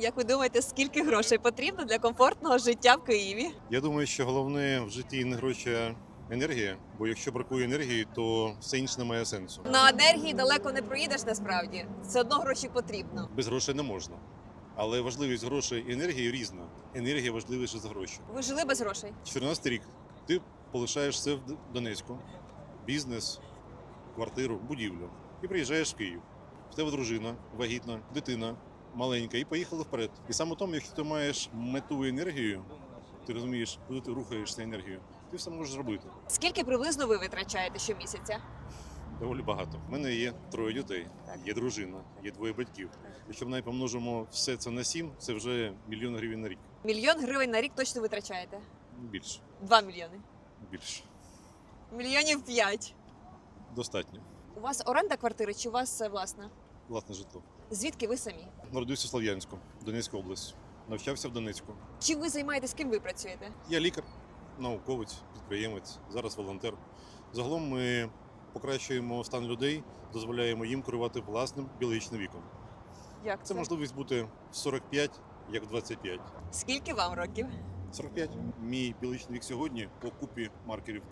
Як ви думаєте, скільки грошей потрібно для комфортного життя в Києві? Я думаю, що головне в житті не гроші, а енергія. Бо якщо бракує енергії, то все інше не має сенсу. На енергії далеко не проїдеш насправді. Все одно гроші потрібно. Без грошей не можна. Але важливість грошей і енергії різна. Енергія важливіша за гроші. Ви жили без грошей? 14 рік. Ти полишаєш все в Донецьку, бізнес, квартиру, будівлю. І приїжджаєш в Київ. В тебе дружина, вагітна, дитина маленька, і поїхали вперед. І саме тому, якщо ти маєш мету і енергію, ти розумієш, куди ти рухаєшся енергією, ти все можеш зробити. Скільки приблизно ви витрачаєте щомісяця? Доволі багато. У мене є троє дітей, Так. є дружина, є двоє батьків. Якщо ми помножимо все це на сім, це вже мільйон гривень на рік. Мільйон гривень на рік точно витрачаєте. Більше, Два мільйони. більше. Мільйонів п'ять. Достатньо. У вас оренда квартири чи у вас е, власна? Власне житло. Звідки ви самі? Народився в Слов'янську, Донецька область. Навчався в Донецьку. Чим ви займаєтесь, ким ви працюєте? Я лікар, науковець, підприємець, зараз волонтер. Загалом ми покращуємо стан людей, дозволяємо їм керувати власним біологічним віком. Як Це можливість бути в 45, як в 25. Скільки вам років? 45. Мій біологічний вік сьогодні по купі маркерів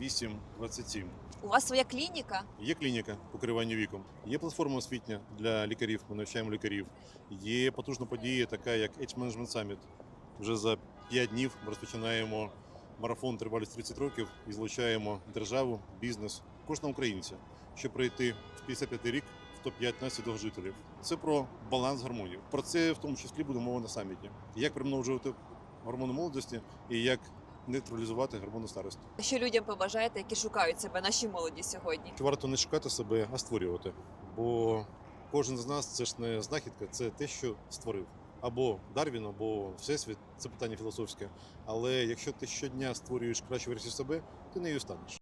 28-27. У вас своя клініка? Є клініка по керуванню віком, є платформа освітня для лікарів. Ми навчаємо лікарів. Є потужна подія, така як Age Management Summit. Вже за 5 днів ми розпочинаємо марафон тривалість 30 років і залучаємо державу, бізнес, кожного українця, щоб прийти в 55 рік в топ-5 найсвітових жителів. Це про баланс гармонії. Про це в тому числі буде мова на саміті. Як примножувати гормони молодості і як нейтралізувати гормони старості. Що людям побажаєте, які шукають себе, наші молоді сьогодні? Варто не шукати себе, а створювати. Бо кожен з нас це ж не знахідка, це те, що створив. Або Дарвін, або Всесвіт це питання філософське. Але якщо ти щодня створюєш кращу версію себе, ти нею станеш.